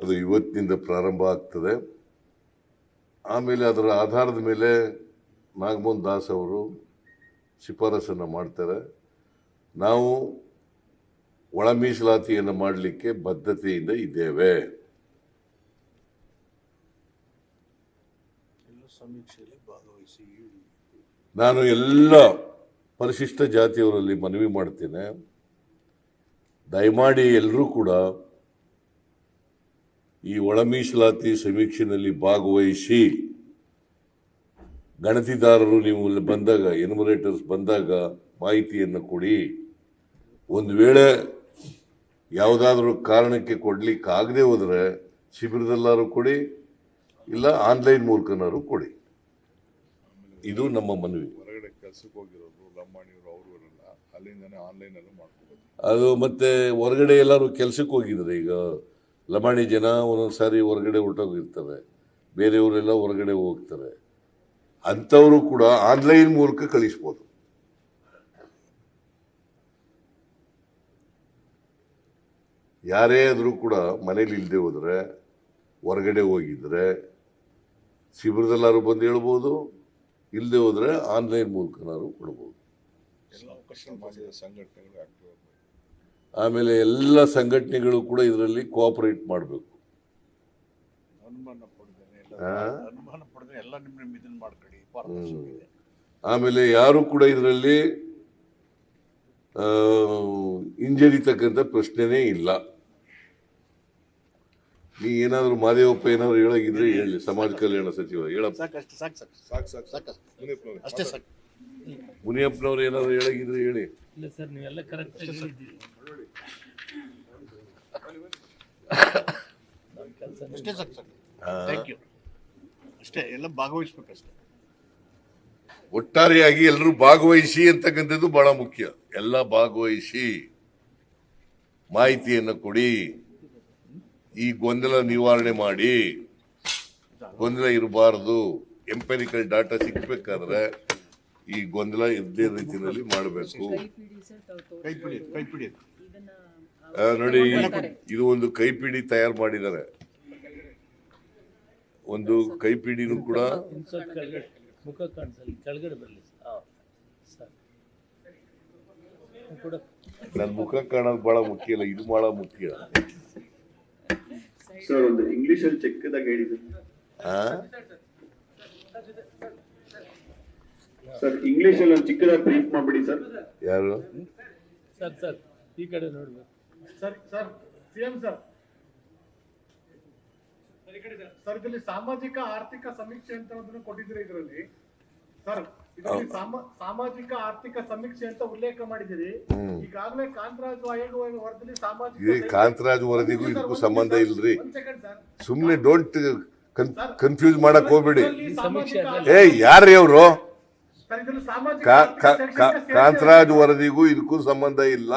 ಅದು ಇವತ್ತಿನಿಂದ ಪ್ರಾರಂಭ ಆಗ್ತದೆ. ಆಮೇಲೆ ಅದರ ಆಧಾರದ ಮೇಲೆ ನಾಗಮೋಹನ್ ದಾಸ್ ಅವರು ಶಿಫಾರಸನ್ನು ಮಾಡ್ತಾರೆ. ನಾವು ಒಳ ಮೀಸಲಾತಿಯನ್ನು ಮಾಡಲಿಕ್ಕೆ ಬದ್ಧತೆಯಿಂದ ಇದ್ದೇವೆ. ನಾನು ಎಲ್ಲ ಪರಿಶಿಷ್ಟ ಜಾತಿಯವರಲ್ಲಿ ಮನವಿ ಮಾಡ್ತೇನೆ. ದಯಮಾಡಿ ಎಲ್ಲರೂ ಕೂಡ ಈ ಒಳ ಮೀಸಲಾತಿ ಸಮೀಕ್ಷೆಯಲ್ಲಿ ಭಾಗವಹಿಸಿ ಗಣತಿದಾರರು ನೀವು ಬಂದಾಗ ಎನ್ಯುಮರೇಟರ್ಸ್ ಬಂದಾಗ ಮಾಹಿತಿಯನ್ನು ಕೊಡಿ. ಒಂದು ವೇಳೆ ಯಾವುದಾದ್ರೂ ಕಾರಣಕ್ಕೆ ಕೊಡ್ಲಿಕ್ಕೆ ಆಗದೆ ಹೋದರೆ ಶಿಬಿರದಲ್ಲಾರು ಕೊಡಿ ಇಲ್ಲ ಆನ್ಲೈನ್ ಮೂಲಕನಾರು ಕೊಡಿ. ಇದು ನಮ್ಮ ಮನವಿ. ಹೊರಗಡೆ ಕೆಲಸಕ್ಕೆ ಹೋಗಿರೋರು ಲಂಬಾಣಿಯವರು ಅವರು ಅಲ್ಲಿಂದನೇ ಆನ್ಲೈನಲ್ಲೂ ಮಾಡ್ಕೋಬೋದು. ಅದು ಮತ್ತೆ ಹೊರಗಡೆ ಎಲ್ಲರೂ ಕೆಲಸಕ್ಕೆ ಹೋಗಿದ್ರೆ ಈಗ? ಲಮಾಣಿ ಜನ ಒಂದೊಂದು ಸಾರಿ ಹೊರಗಡೆ ಹೊರಟೋಗಿರ್ತಾರೆ ಬೇರೆಯವರೆಲ್ಲ ಹೊರಗಡೆ ಹೋಗ್ತಾರೆ. ಅಂಥವರು ಕೂಡ ಆನ್ಲೈನ್ ಮೂಲಕ ಕಳಿಸ್ಬೋದು. ಯಾರೇ ಆದರೂ ಕೂಡ ಮನೇಲಿ ಇಲ್ಲದೆ ಹೋದರೆ, ಹೊರಗಡೆ ಹೋಗಿದ್ರೆ, ಶಿಬಿರದಲ್ಲಾರು ಬಂದು ಹೇಳ್ಬೋದು ಇಲ್ಲದೆ ಹೋದರೆ ಆನ್ಲೈನ್ ಮೂಲಕನಾರು ಕೊಡ್ಬೋದು. ಎಲ್ಲ ಸಮಾಜದ ಸಂಘಟನೆಗಳು ಆಮೇಲೆ ಎಲ್ಲ ಸಂಘಟನೆಗಳು ಕೂಡ ಇದರಲ್ಲಿ ಕೋಆಪರೇಟ್ ಮಾಡಬೇಕು. ಆಮೇಲೆ ಯಾರು ಕೂಡ ಇದರಲ್ಲಿ ಹಿಂಜರಿತಕ್ಕಂಥ ಪ್ರಶ್ನೆನೇ ಇಲ್ಲ. ನೀ ಏನಾದರೂ ಮಾದೇವಪ್ಪ ಏನಾದ್ರು ಹೇಳಿದ್ರೆ ಹೇಳಿ ಸಮಾಜ ಕಲ್ಯಾಣ ಸಚಿವ ಹೇಳಪ್ಪ ಸಾಕು ಅಷ್ಟೇ ಸಾಕು ಸಾಕು ಸಾಕು ಸಾಕು. ಸಾಕು ಮುನಿಯಪ್ಪನವ್ರೆ, ಅಷ್ಟೇ ಸಾಕು. ಮುನಿಯಪ್ಪನವ್ರು ಏನಾದ್ರು ಹೇಳಾಗಿದ್ರೆ ಹೇಳಿ. ಸರ್ ಅಷ್ಟೇ ಸಾಕು ಥ್ಯಾಂಕ್ ಯು ಅಷ್ಟೇ ಎಲ್ಲ ಭಾಗವಹಿಸ್ಬೇಕಷ್ಟೇ. ಒಟ್ಟಾರೆಯಾಗಿ ಎಲ್ಲರೂ ಭಾಗವಹಿಸಿ ಅಂತಕ್ಕಂಥದ್ದು ಬಹಳ ಮುಖ್ಯ. ಎಲ್ಲ ಭಾಗವಹಿಸಿ ಮಾಹಿತಿಯನ್ನು ಕೊಡಿ. ಈ ಗೊಂದಲ ನಿವಾರಣೆ ಮಾಡಿ. ಗೊಂದಲ ಇರಬಾರದು. ಎಂಪೆರಿಕಲ್ ಡಾಟಾ ಸಿಕ್ಬೇಕಾದ್ರೆ ಈ ಗೊಂದಲ ಇದ್ದೇ ರೀತಿಯಲ್ಲಿ ಮಾಡಬೇಕು. ಕೈ ನೋಡಿ ಇದು ಒಂದು ಕೈಪಿಡಿ ತಯಾರು ಮಾಡಿದ್ದಾರೆ. ಒಂದು ಕೈಪಿಡಿನೂ ಕೂಡ ಇನ್ಸರ್ಟ್ ಮುಖ ಕಾಣಿಸಲ್ಲ ಕೆಳಗಡೆ ಬರಲಿ ಸರ್ ಕೂಡ ನನ್ನ ಮುಖ ಕಾಣೋದು ಬಹಳ ಮುಖ್ಯ ಇಲ್ಲ ಇದು ಬಹಳ ಮುಖ್ಯ. ಸರ್ ಒಂದು ಇಂಗ್ಲಿಷ್ ಅಲ್ಲಿ ಚಿಕ್ಕದಾಗ ಹೇಳಿದ್ರು. ಆ? ಸರ್ ಇಂಗ್ಲಿಷ್ ಅಲ್ಲಿ ಒಂದು ಚಿಕ್ಕದಾಗ ಬ್ರೀಫ್ ಮಾಡ್ಬಿಡಿ ಸರ್. ಯಾರು? ಸರ್ ಸರ್ ಈ ಕಡೆ ನೋಡ್ಬೇಕು. Sir sir CM sir. Sir ಇದರಲ್ಲಿ ಸಾಮಾಜಿಕ ಆರ್ಥಿಕ ಸಮೀಕ್ಷೆ ಅಂತ ಒಂದನ್ನು ಕೊಟ್ಟಿದ್ದೀರಿ ಇದರಲ್ಲಿ. ಸರ್ ಇದರಲ್ಲಿ ಸಾಮಾಜಿಕ ಆರ್ಥಿಕ ಸಮೀಕ್ಷೆ ಅಂತ ಉಲ್ಲೇಖ ಮಾಡಿದಿರಿ ಈಗಾಗಲೇ ಕಾಂತರಾಜ್ ಆಯೋಗ ವರದಿಯಲ್ಲಿ ಸಾಮಾಜಿಕ ಈ ಕಾಂತರಾಜ್ ವರದಿಗೂ ಇದಕ್ಕೂ ಸಂಬಂಧ ಇಲ್ರಿ. ಸುಮ್ಮನೆ ಡೋಂಟ್ ಕನ್ಫ್ಯೂಸ್ ಮಾಡಕ್ ಹೋಗ್ಬೇಡಿ. ಏ ಯಾರ್ರಿ ಅವರು? ಕಾಂತರಾಜ್ ವರದಿಗೂ ಇದಕ್ಕೂ ಸಂಬಂಧ ಇಲ್ಲ.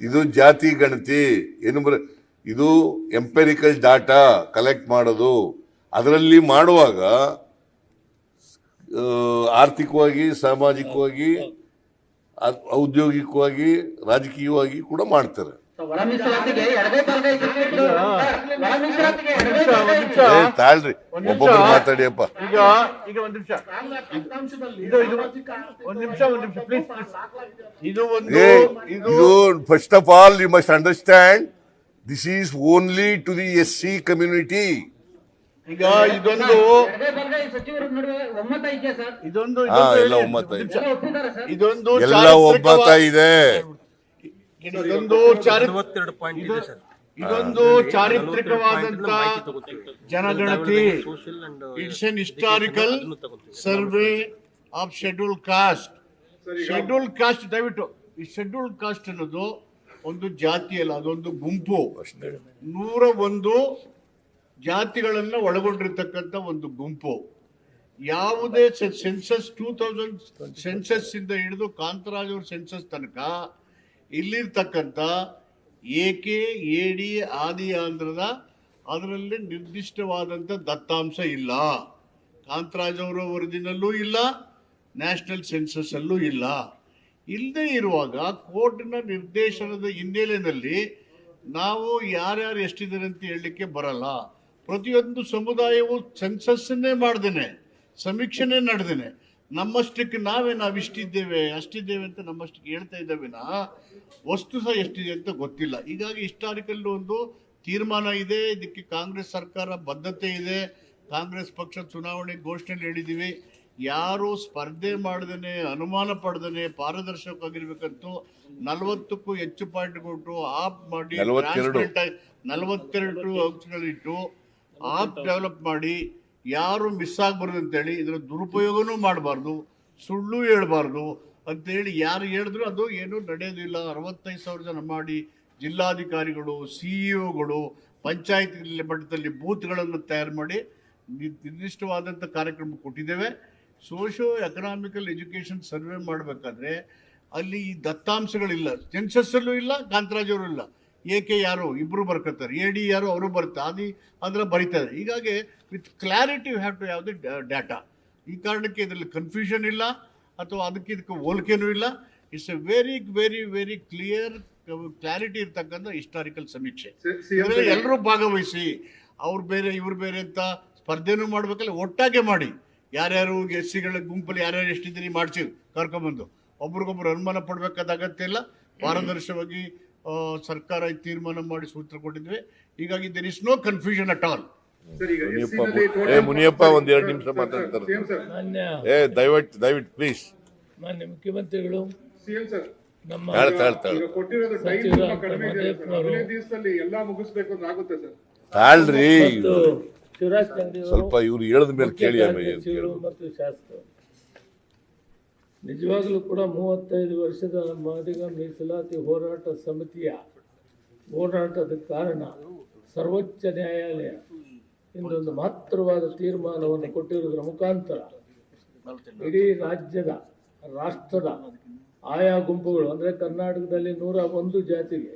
ಇದು ಜಾತಿ ಗಣತಿ. ಏನು ಬರ ಇದು ಎಂಪೆರಿಕಲ್ ಡಾಟಾ ಕಲೆಕ್ಟ್ ಮಾಡೋದು. ಅದರಲ್ಲಿ ಮಾಡುವಾಗ ಆರ್ಥಿಕವಾಗಿ, ಸಾಮಾಜಿಕವಾಗಿ ಔದ್ಯೋಗಿಕವಾಗಿ, ರಾಜಕೀಯವಾಗಿ ಕೂಡ ಮಾಡ್ತಾರೆ. ತಾಳ್ರಿ. ಒಬ್ಬೊಬ್ರು ಮಾತಾಡಿಯಪ್ಪ. ಈಗ ಈಗ ಒಂದ್ ನಿಮಿಷ. ಇದು ಇದು ಒಂದ್ ನಿಮಿಷ ಒಂದ್ ನಿಮಿಷ. ಪ್ಲೀಸ್ ಇದು ಒಂದು ಇದು first of all you must understand this is only to the S C community ಈಗ ಇದೊಂದು ಇದೊಂದು ಇದೊಂದು ಎಲ್ಲ. ಒಮ್ಮತ ಇದೆ. ಇದೊಂದು ಇದೊಂದು ಇದು- ಇದೊಂದು ಚಾರಿತ್ರಿಕವಾದಂತ ಜನಗಣತಿ. It's an historical survey of schedule caste schedule caste ದಯವಿಟ್ಟು ಈ ಶೆಡ್ಯೂಲ್ ಕಾಸ್ಟ್ ಅನ್ನೋದು ಒಂದು ಜಾತಿ ಅಲ್ಲ ಅದೊಂದು ಗುಂಪು. ನೂರ ಒಂದು ಜಾತಿಗಳನ್ನ ಒಳಗೊಂಡಿರ್ತಕ್ಕಂಥ ಒಂದು ಗುಂಪು. ಯಾವುದೇ ಸೆನ್ಸಸ್ ಟೂ ತೌಸಂಡ್ ಸೆನ್ಸಸ್ ಇಂದ ಹಿಡಿದು ಕಾಂತರಾಜ್ ಅವ್ರ ಸೆನ್ಸಸ್ ತನಕ ಇಲ್ಲಿರ್ತಕ್ಕಂಥ ಏಕೆ ಎಡಿ ಆದಿ ಆಂಧ್ರದ ಅದರಲ್ಲಿ ನಿರ್ದಿಷ್ಟವಾದಂಥ ದತ್ತಾಂಶ ಇಲ್ಲ. ಕಾಂತರಾಜ್ ಅವರ ವರದಿನಲ್ಲೂ ಇಲ್ಲ, ನ್ಯಾಷನಲ್ ಸೆನ್ಸಸ್ಸಲ್ಲೂ ಇಲ್ಲ. ಇಲ್ಲದೆ ಇರುವಾಗ ಕೋರ್ಟ್ನ ನಿರ್ದೇಶನದ ಹಿನ್ನೆಲೆಯಲ್ಲಿ ನಾವು ಯಾರ್ಯಾರು ಎಷ್ಟಿದ್ದಾರೆ ಅಂತ ಹೇಳಲಿಕ್ಕೆ ಬರಲ್ಲ. ಪ್ರತಿಯೊಂದು ಸಮುದಾಯವು ಸೆನ್ಸಸ್ಸನ್ನೇ ಮಾಡ್ದೇನೆ, ಸಮೀಕ್ಷೆನೇ ನಡೆದೇನೆ ನಮ್ಮಷ್ಟಕ್ಕೆ ನಾವೇ ನಾವು ಇಷ್ಟಿದ್ದೇವೆ ಅಷ್ಟಿದ್ದೇವೆ ಅಂತ ನಮ್ಮಷ್ಟಕ್ಕೆ ಹೇಳ್ತಾ ಇದ್ದೇವೆ ನಾ ವಸ್ತು ಸಹ ಎಷ್ಟಿದೆ ಅಂತ ಗೊತ್ತಿಲ್ಲ. ಹೀಗಾಗಿ ಹಿಸ್ಟಾರಿಕಲ್ ಒಂದು ತೀರ್ಮಾನ ಇದೆ ಇದಕ್ಕೆ ಕಾಂಗ್ರೆಸ್ ಸರ್ಕಾರ ಬದ್ಧತೆ ಇದೆ ಕಾಂಗ್ರೆಸ್ ಪಕ್ಷ ಚುನಾವಣೆ ಘೋಷಣೆ ಹೇಳಿದ್ದೀವಿ ಯಾರು ಸ್ಪರ್ಧೆ ಮಾಡ್ದೇ ಅನುಮಾನ ಪಡ್ದೇನೆ ಪಾರದರ್ಶಕವಾಗಿರ್ಬೇಕಂತೂ ನಲವತ್ತಕ್ಕೂ ಹೆಚ್ಚು ಪಾಯಿಂಟ್ ಕೊಟ್ಟು ಆಪ್ ಮಾಡಿ ನಲವತ್ತೆರಡು. ಅಂಶಗಳಿಟ್ಟು ಆಪ್ ಡೆವಲಪ್ ಮಾಡಿ ಯಾರು ಮಿಸ್ ಆಗ್ಬಾರ್ದು ಅಂತೇಳಿ ಇದರ ದುರುಪಯೋಗನೂ ಮಾಡಬಾರ್ದು, ಸುಳ್ಳು ಹೇಳ್ಬಾರ್ದು ಅಂತೇಳಿ ಯಾರು ಹೇಳಿದ್ರು ಅದು ಏನೂ ನಡೆಯೋದಿಲ್ಲ ಅರವತ್ತೈದು ಸಾವಿರ ಜನ ಮಾಡಿ ಜಿಲ್ಲಾಧಿಕಾರಿಗಳು ಸಿ ಒಗಳು ಪಂಚಾಯತ್ ಮಟ್ಟದಲ್ಲಿ ಬೂತ್ಗಳನ್ನು ತಯಾರು ಮಾಡಿ ನಿರ್ದಿಷ್ಟವಾದಂಥ ಕಾರ್ಯಕ್ರಮ ಕೊಟ್ಟಿದ್ದೇವೆ. ಸೋಷಿಯೋ ಎಕನಾಮಿಕಲ್ ಎಜುಕೇಷನ್ ಸರ್ವೆ ಮಾಡಬೇಕಾದ್ರೆ ಅಲ್ಲಿ ಈ ದತ್ತಾಂಶಗಳಿಲ್ಲ. ಸೆನ್ಸಸ್ಸಲ್ಲೂ ಇಲ್ಲ, ಕಾಂತರಾಜ್ ಅವರು ಇಲ್ಲ. ಏಕೆ ಯಾರು ಇಬ್ಬರು ಬರ್ಕೊತಾರೆ ಎ ಡಿ ಯಾರು ಅವರು ಬರ್ತಾರೆ ಅದಿ ಅಂದ್ರೆ ಬರೀತಾರೆ. ಹೀಗಾಗಿ with clarity you have to have the data ಈ ಕಾರಣಕ್ಕೆ ಇದರಲ್ಲಿ ಕನ್ಫ್ಯೂಷನ್ ಇಲ್ಲ ಅಥವಾ ಅದಕ್ಕೆ ಇದಕ್ಕೆ ಹೋಲಿಕೆನೂ ಇಲ್ಲ. It's a very very very clear clarity ಇರ್ತಕ್ಕಂಥ ಹಿಸ್ಟಾರಿಕಲ್ ಸಮೀಕ್ಷೆ. ಎಲ್ಲರೂ ಭಾಗವಹಿಸಿ ಅವ್ರು ಬೇರೆ ಇವ್ರು ಬೇರೆ ಅಂತ ಸ್ಪರ್ಧೆನೂ ಮಾಡ್ಬೇಕಲ್ಲ ಒಟ್ಟಾಗೆ ಮಾಡಿ. ಯಾರ್ಯಾರು ಎಸ್ ಸಿಗಳ ಗುಂಪಲ್ಲಿ ಯಾರ್ಯಾರು ಎಷ್ಟಿದ್ದೀರಿ ಮಾಡ್ಸಿ ಕರ್ಕೊಂಬಂದು ಒಬ್ರಿಗೊಬ್ರು ಅನುಮಾನ ಪಡ್ಬೇಕಾದ ಅಗತ್ಯ ಇಲ್ಲ. ಪಾರದರ್ಶಕವಾಗಿ ಆ, ಸರ್ಕಾರ ಈ ತೀರ್ಮಾನ ಮಾಡಿ ಸೂತ್ರ ಕೊಟ್ಟಿದ್ವಿ ಹೀಗಾಗಿ there is no confusion at all sir ಈಗ ಮುನಿಯಪ್ಪ SC ಏ ಮುನಿಯಪ್ಪ ಒಂದ್ ಎರಡು ನಿಮಿಷ ಮಾತಾಡ್ತಾರೆ. ಮಾನ್ಯ. ಏ ದಯವಿಟ್ಟು ದಯವಿಟ್ಟು ಪ್ಲೀಸ್ ಮಾನ್ಯ ಮುಖ್ಯಮಂತ್ರಿಗಳು ಸಿಎಂ ಸರ್. ನಮ್ಮ ತಾಳ್ ತಾಳ್ ತಾಳ್. ಕೊಟ್ಟಿರೋದು ಟೈಮ್ ಸಚಿವ ತುಂಬಾ ಕಡಿಮೆ ಇದೆ ಸರ್. ಮಹದೇವಪ್ಪನವರು ಹದಿನೈದು ಎಲ್ಲಾ ಮುಗಿಸ್ಬೇಕು ಅಂತ ಆಗುತ್ತೆ ಸರ್. ತಾಳ್ರಿ. ಮತ್ತು ಶಿವರಾಜ್ ತಂಗಡಿ ಸ್ವಲ್ಪ ಇವ್ರು ಹೇಳದ ಮೇಲೆ ಕೇಳಿ ಏನ್ ಮತ್ತು ಶಾಸಕರು. ನಿಜವಾಗಲೂ ಕೂಡ ಮೂವತ್ತೈದು ವರ್ಷದ ಮಾದಿಗ ಮೀಸಲಾತಿ ಹೋರಾಟ ಸಮಿತಿಯ ಹೋರಾಟದ ಕಾರಣ ಸರ್ವೋಚ್ಚ ನ್ಯಾಯಾಲಯ ಇಂದೊಂದು ಮಹತ್ತರವಾದ ತೀರ್ಮಾನವನ್ನು ಕೊಟ್ಟಿರುವುದರ ಮುಖಾಂತರ ಇಡೀ ರಾಜ್ಯದ, ರಾಷ್ಟ್ರದ ಆಯಾ ಗುಂಪುಗಳು, ಅಂದರೆ ಕರ್ನಾಟಕದಲ್ಲಿ ನೂರ ಒಂದು ಜಾತಿಗೆ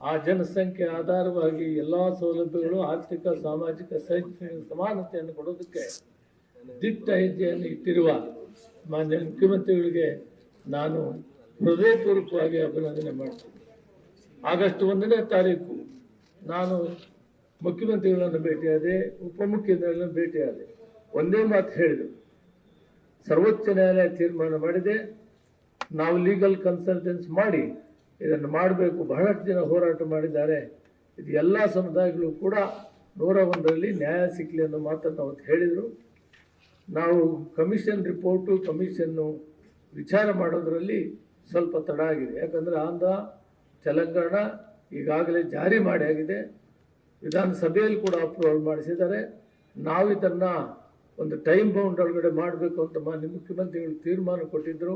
ಆ ಜನಸಂಖ್ಯೆ ಆಧಾರವಾಗಿ ಎಲ್ಲ ಸೌಲಭ್ಯಗಳು ಆರ್ಥಿಕ, ಸಾಮಾಜಿಕ ಶೈಕ್ಷಣಿಕ ಸಮಾನತೆಯನ್ನು ಕೊಡೋದಕ್ಕೆ ದಿಟ್ಟ ಹೆಜ್ಜೆಯನ್ನು ಇಟ್ಟಿರುವ ಮಾನ್ಯ ಮುಖ್ಯಮಂತ್ರಿಗಳಿಗೆ ನಾನು ಹೃದಯಪೂರ್ವಕವಾಗಿ ಅಭಿನಂದನೆ ಮಾಡ್ತೀನಿ. ಆಗಸ್ಟ್ ಒಂದನೇ ತಾರೀಕು ನಾನು ಮುಖ್ಯಮಂತ್ರಿಗಳನ್ನು ಭೇಟಿಯಾದೆ, ಉಪಮುಖ್ಯಮಂತ್ರಿಗಳನ್ನು ಭೇಟಿಯಾದೆ. ಒಂದೇ ಮಾತು ಹೇಳಿದರು ಸರ್ವೋಚ್ಚ ನ್ಯಾಯಾಲಯ ತೀರ್ಮಾನ ಮಾಡಿದೆ. ನಾವು ಲೀಗಲ್ ಕನ್ಸಲ್ಟೆನ್ಸ್ ಮಾಡಿ ಇದನ್ನು ಮಾಡಬೇಕು. ಬಹಳಷ್ಟು ಜನ ಹೋರಾಟ ಮಾಡಿದ್ದಾರೆ. ಇದು ಎಲ್ಲ ಸಮುದಾಯಗಳು ಕೂಡ ನೂರ ಒಂದರಲ್ಲಿ ನ್ಯಾಯ ಸಿಕ್ಕಲಿ ಅನ್ನೋ ಮಾತನ್ನು ಅವತ್ತು ಹೇಳಿದರು. ನಾವು ಕಮಿಷನ್ ರಿಪೋರ್ಟು, ಕಮಿಷನ್ನು ವಿಚಾರ ಮಾಡೋದರಲ್ಲಿ ಸ್ವಲ್ಪ ತಡ ಆಗಿದೆ. ಯಾಕಂದರೆ ಆಂಧ್ರ, ತೆಲಂಗಾಣ ಈಗಾಗಲೇ ಜಾರಿ ಮಾಡಿ ಆಗಿದೆ. ವಿಧಾನಸಭೆಯಲ್ಲಿ ಕೂಡ ಅಪ್ರೂವಲ್ ಮಾಡಿಸಿದ್ದಾರೆ. ನಾವು ಇದನ್ನು ಒಂದು ಟೈಮ್ ಬೌಂಡ್ ಒಳಗಡೆ ಮಾಡಬೇಕು ಅಂತ ಮಾನ್ಯ ಮುಖ್ಯಮಂತ್ರಿಗಳು ತೀರ್ಮಾನ ಕೊಟ್ಟಿದ್ದರು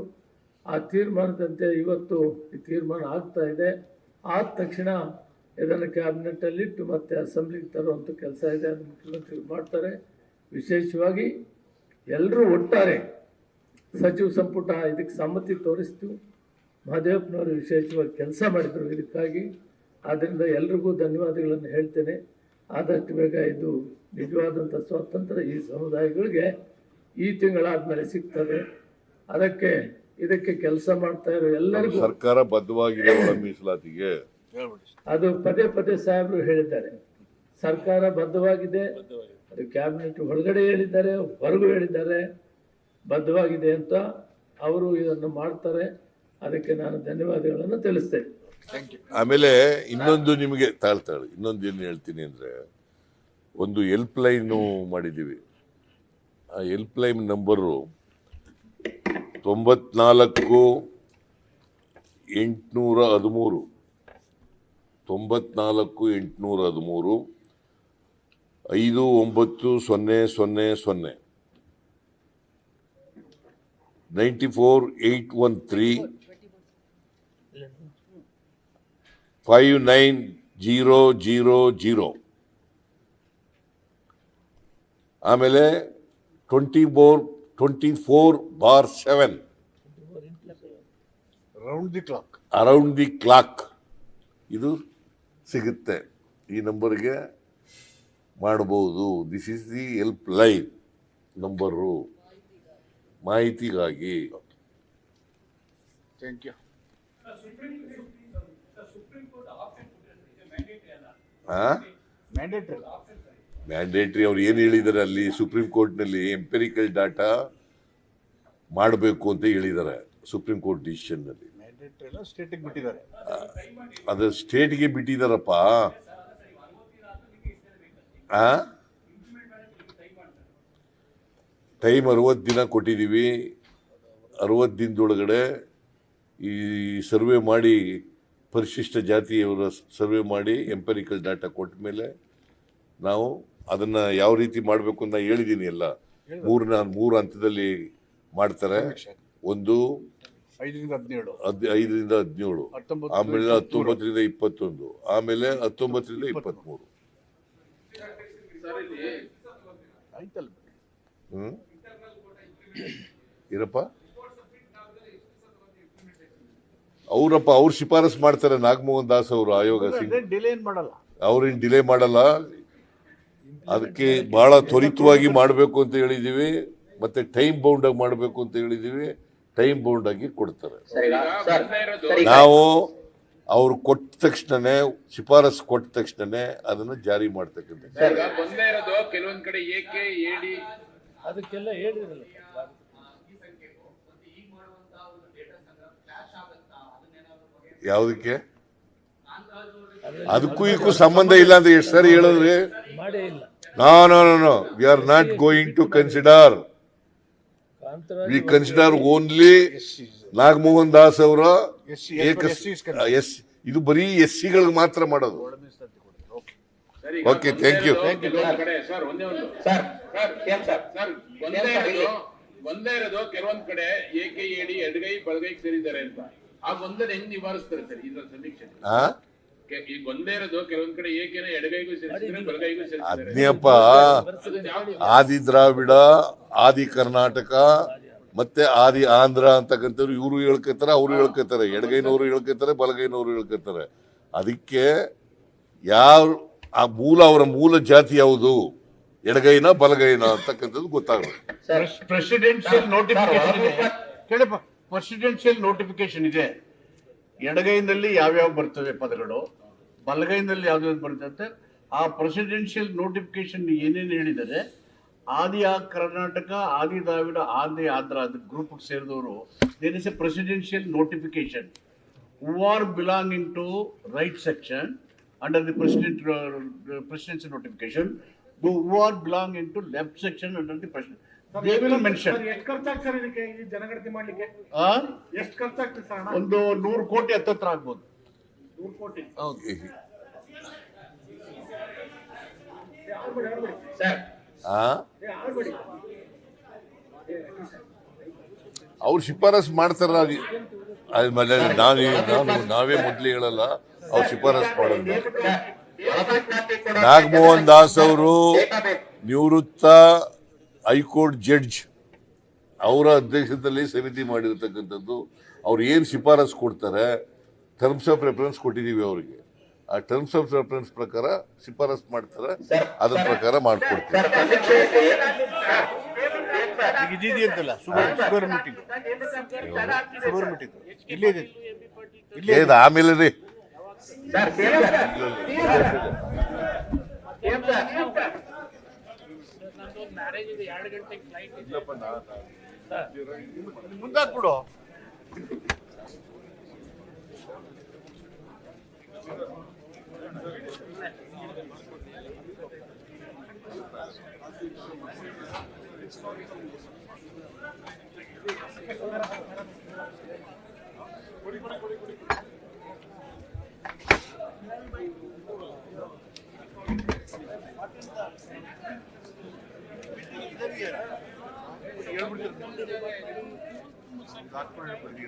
ಆ ತೀರ್ಮಾನದಂತೆ ಇವತ್ತು ಈ ತೀರ್ಮಾನ ಆಗ್ತಾ ಇದೆ. ಆದ ತಕ್ಷಣ ಇದನ್ನು ಕ್ಯಾಬಿನೆಟ್ಟಲ್ಲಿಟ್ಟು ಮತ್ತೆ ಅಸೆಂಬ್ಲಿಗೆ ತರುವಂಥ ಕೆಲಸ ಇದೆ ಅದು ಮುಖ್ಯಮಂತ್ರಿಗಳು ಮಾಡ್ತಾರೆ. ವಿಶೇಷವಾಗಿ ಎಲ್ಲರೂ ಒಟ್ಟಾರೆ ಸಚಿವ ಸಂಪುಟ ಇದಕ್ಕೆ ಸಮ್ಮತಿ ತೋರಿಸ್ತು. ಮಹದೇವಪ್ಪನವರು ವಿಶೇಷವಾಗಿ ಕೆಲಸ ಮಾಡಿದರು ಇದಕ್ಕಾಗಿ. ಆದ್ದರಿಂದ ಎಲ್ರಿಗೂ ಧನ್ಯವಾದಗಳನ್ನು ಹೇಳ್ತೇನೆ. ಆದಷ್ಟು ಬೇಗ ಇದು ನಿಜವಾದಂಥ ಸ್ವಾತಂತ್ರ್ಯ ಈ ಸಮುದಾಯಗಳಿಗೆ ಈ ತಿಂಗಳಾದ್ಮೇಲೆ ಸಿಗ್ತದೆ. ಅದಕ್ಕೆ ಇದಕ್ಕೆ ಕೆಲಸ ಮಾಡ್ತಾ ಇರೋ ಎಲ್ಲರಿಗೂ ಸರ್ಕಾರ ಬದ್ಧವಾಗಿದೆ ಮೀಸಲಾತಿಗೆ. ಅದು ಪದೇ ಪದೇ ಸಾಹೇಬರು ಹೇಳಿದ್ದಾರೆ. ಸರ್ಕಾರ ಬದ್ಧವಾಗಿದೆ. ಅದು ಕ್ಯಾಬಿನೆಟ್ ಹೊರಗಡೆ ಹೇಳಿದ್ದಾರೆ ಹೊರಗೂ ಹೇಳಿದ್ದಾರೆ ಬದ್ಧವಾಗಿದೆ ಅಂತ ಅವರು ಇದನ್ನು ಮಾಡ್ತಾರೆ. ಅದಕ್ಕೆ ನಾನು ಧನ್ಯವಾದಗಳನ್ನು ತಿಳಿಸ್ತೇನೆ. ಆಮೇಲೆ ಇನ್ನೊಂದು ನಿಮಗೆ ತಾಳ್ ಇನ್ನೊಂದು ಏನು ಹೇಳ್ತೀನಿ ಅಂದರೆ ಒಂದು ಹೆಲ್ಪ್ ಲೈನು ಮಾಡಿದ್ದೀವಿ. ಆ ಹೆಲ್ಪ್ ಲೈನ್ ನಂಬರು ತೊಂಬತ್ನಾಲ್ಕು ಎಂಟುನೂರ ಹದಿಮೂರು. ತೊಂಬತ್ನಾಲ್ಕು ಎಂಟುನೂರ ಹದಿಮೂರು ಐದು ಒಂಬತ್ತು ಸೊನ್ನೆ ಸೊನ್ನೆ ಸೊನ್ನೆ. Ninety four eight one three. Five nine zero zero zero. ಆಮೇಲೆ twenty four twenty four bar seven. Round the clock around the clock ಇದು ಸಿಗುತ್ತೆ ಈ ನಂಬರ್ಗೆ. ಮಾಡಬಹುದು. This is the help line number ಮಾಹಿತಿಗಾಗಿ ಥ್ಯಾಂಕ್ ಯು ಮ್ಯಾಂಡೇಟ್ರಿ ಅವ್ರು ಏನು ಹೇಳಿದ್ದಾರೆ ಅಲ್ಲಿ? ಸುಪ್ರೀಂ ಕೋರ್ಟ್ನಲ್ಲಿ ಎಂಪೆರಿಕಲ್ ಡಾಟಾ ಮಾಡಬೇಕು ಅಂತ ಹೇಳಿದ್ದಾರೆ ಸುಪ್ರೀಂ ಕೋರ್ಟ್ ಡಿಸಿಷನ್ನಲ್ಲಿ ಅದು ಸ್ಟೇಟ್ಗೆ ಬಿಟ್ಟಿದ್ದಾರಪ್ಪ ಟೈಮ್ ಅರವತ್ತು ದಿನ ಕೊಟ್ಟಿದ್ದೀವಿ. ಅರವತ್ತು ದಿನದೊಳಗಡೆ ಈ ಸರ್ವೆ ಮಾಡಿ ಪರಿಶಿಷ್ಟ ಜಾತಿಯವರ ಸರ್ವೆ ಮಾಡಿ ಎಂಪೆರಿಕಲ್ ಡಾಟಾ ಕೊಟ್ಟ ಮೇಲೆ ನಾವು ಅದನ್ನು ಯಾವ ರೀತಿ ಮಾಡಬೇಕು ಅಂತ ಹೇಳಿದ್ದೀನಿ ಎಲ್ಲ. ಮೂರನ ಮೂರು ಹಂತದಲ್ಲಿ ಮಾಡ್ತಾರೆ. ಒಂದು ಐದರಿಂದ ಹದಿನೇಳು. ಹದ್ ಐದರಿಂದ ಹದಿನೇಳು. ಆಮೇಲೆ ಹತ್ತೊಂಬತ್ತರಿಂದ ಇಪ್ಪತ್ತೊಂದು. ಆಮೇಲೆ ಹತ್ತೊಂಬತ್ತರಿಂದ ಇಪ್ಪತ್ತ್ಮೂರು. ಆಯ್ತಲ್ಲ ಹ್ಞೂ ಇರಪ್ಪ ಅವರಪ್ಪ ಅವ್ರು ಶಿಫಾರಸು ಮಾಡ್ತಾರೆ ನಾಗಮೋಹನ್ ದಾಸ್ ಅವರು ಆಯೋಗ ಅವ್ರೇನ್ ಡಿಲೇ ಮಾಡಲ್ಲ? ಅವ್ರೇನು ಡಿಲೇ ಮಾಡಲ್ಲ. ಅದಕ್ಕೆ ಬಹಳ ತ್ವರಿತವಾಗಿ ಮಾಡಬೇಕು ಅಂತ ಹೇಳಿದ್ದೀವಿ ಮತ್ತೆ ಟೈಮ್ ಬೌಂಡ್ ಆಗಿ ಮಾಡಬೇಕು ಅಂತ ಹೇಳಿದ್ದೀವಿ ಟೈಮ್ ಬೌಂಡ್ ಆಗಿ ಕೊಡ್ತಾರೆ. ನಾವು ಅವ್ರು ಕೊಟ್ಟ ತಕ್ಷಣನೇ ಶಿಫಾರಸ್ ಕೊಟ್ಟ ತಕ್ಷಣನೇ ಅದನ್ನು ಜಾರಿ ಮಾಡ್ತಕ್ಕಂಥ ಈಗ ಬಂದೇ ಇರೋದು ಕೆಲವೊಂದ್ ಕಡೆ ಏಕೆ ಅದಕ್ಕೆಲ್ಲ ಹೇಳಿದ್ರಲ್ಲ. ಯಾವುದಕ್ಕೆ? ಅದಕ್ಕೂ ಇದಕ್ಕೂ ಸಂಬಂಧ ಇಲ್ಲ ಅಂತ ಎಷ್ಟು ಸರಿ ಹೇಳಿದ್ರಿ? ಮಾಡೇ ಇಲ್ಲ. No no no no. We are not going to consider we consider only Nagamohan Das ಅವರ ಎಸ್ ಇದು ಬರೀ ಎಸ್ ಸಿಗಳಿಗೆ ಮಾತ್ರ ಮಾಡೋದು. ಓಕೆ ಥ್ಯಾಂಕ್ ಸರ್ ಒಂದೇ ಒಂದು. ಸರ್ ಸರ್ ಏನ್ ಸರ್ ಸರ್ ಬಂದೇ ಇರೋದು ಕೆಲವೊಂದ್ ಕಡೆ ಏಕೆ ಏಡಿ ಎಡಗೈ ಬಲಗೈ ಸೇರಿದ್ದಾರೆ ಅಂತ. ಆ ಗೊಂದಲ ಹೆಂಗ್ ನಿವಾರಿಸ್ತಾರೆ ಸರ್ ಇದ್ರ ಸಮೀಕ್ಷೆ? ಒಂದೇ ಇರೋದು ಕೆಲವೊಂದ್ ಕಡೆ ಏಕೆನ ಎಡಗೈಗೂ ಸೇರಿಸಿದ್ರೆ ಬಲಗೈಗೂ ಸೇರಿಸಿದ್ದಾರೆ. ಅದ್ನೇಪ್ಪ ಆದಿ ದ್ರಾವಿಡ ಆದಿ ಕರ್ನಾಟಕ ಮತ್ತೆ ಆದಿ ಆಂಧ್ರ ಅಂತಕ್ಕಂಥವ್ರು ಇವರು ಹೇಳ್ಕೊತಾರೆ ಅವರು ಹೇಳ್ಕೊತಾರೆ ಎಡಗೈನವರು ಹೇಳ್ಕೊತಾರೆ ಬಲಗೈನವರು ಹೇಳ್ಕೊತಾರೆ. ಅದಕ್ಕೆ ಯಾವ ಆ ಮೂಲ ಅವರ ಮೂಲ ಜಾತಿ ಯಾವುದು? ಎಡಗೈನ ಬಲಗೈನ ಅಂತಕ್ಕಂಥದ್ದು ಗೊತ್ತಾಗಬೇಕು ಪ್ರೆಸಿಡೆನ್ಷಿಯಲ್ ನೋಟಿಫಿಕೇಶನ್ ಇದೆ. ಕೇಳಪ್ಪ ಪ್ರೆಸಿಡೆನ್ಷಿಯಲ್ ನೋಟಿಫಿಕೇಶನ್ ಇದೆ. ಎಡಗೈನಲ್ಲಿ ಯಾವ್ಯಾವ ಬರ್ತವೆ ಪದಗಳು? ಬಲಗೈನಲ್ಲಿ ಯಾವ್ದು ಬರ್ತದೆ? ಆ ಪ್ರೆಸಿಡೆನ್ಷಿಯಲ್ ನೋಟಿಫಿಕೇಶನ್ ಏನೇನು ಹೇಳಿದರೆ ಆದಿ ಕರ್ನಾಟಕ ಆದಿ ದ್ರಾವಿಡ ಆದಿ ಆಂಧ್ರ ಅದು ಗ್ರೂಪ್ ಸೇರಿದವರು there is a presidential notification who are belonging to right section under the president presidential notification who are belonging to left section under the president they will mention sir ಎಷ್ಟು ಖರ್ಚಾಗ್ತದೆ sir ಇದಕ್ಕೆ ಈ ಜನಗಣತಿ ಮಾಡ್ಲಿಕ್ಕೆ? ಆ? ಎಷ್ಟು ಖರ್ಚಾಗ್ತದೆ ಸರ್ ಒಂದು ನೂರು ಕೋಟಿ ಹತ್ತತ್ರ ಆಗ್ಬೋದು. ಹೌದು. ಸರ್ ಅವ್ರು ಶಿಫಾರಸ್ ಮಾಡ್ತಾರ ನಾವೇ ನಾನು ನಾವೇ ಮೊದ್ಲು ಹೇಳಲ್ಲ ಅವ್ರು ಶಿಫಾರಸ್ ಮಾಡೋದು. ನಾಗಮೋಹನ್ ದಾಸ್ ಅವರು ನಿವೃತ್ತ ಹೈಕೋರ್ಟ್ ಜಡ್ಜ್. ಅವರ ಅಧ್ಯಕ್ಷತೆಯಲ್ಲಿ ಸಮಿತಿ ಮಾಡಿರ್ತಕ್ಕಂಥದ್ದು. ಅವ್ರು ಏನು ಶಿಫಾರಸ್ ಕೊಡ್ತಾರೆ ಟರ್ಮ್ಸ್ ಆಫ್ ರೆಫರೆನ್ಸ್ ಕೊಟ್ಟಿದ್ದೀವಿ ಅವರಿಗೆ. ಆ ಟರ್ಮ್ಸ್ ಆಫ್ ರೆಫರೆನ್ಸ್ ಪ್ರಕಾರ ಶಿಫಾರಸ್ ಮಾಡ್ತಾರೆ. ಅದ್ರ ಪ್ರಕಾರ ಮಾಡ್ಕೊಡ್ತೀವಿ. ಏನ್ ಆಮೇಲೆ ರೀ. Sir same sir same sir ಮುಂದಾಕ್ಬಿಡು ಹೇಳ್ಬಿಡ್ತೀನಿ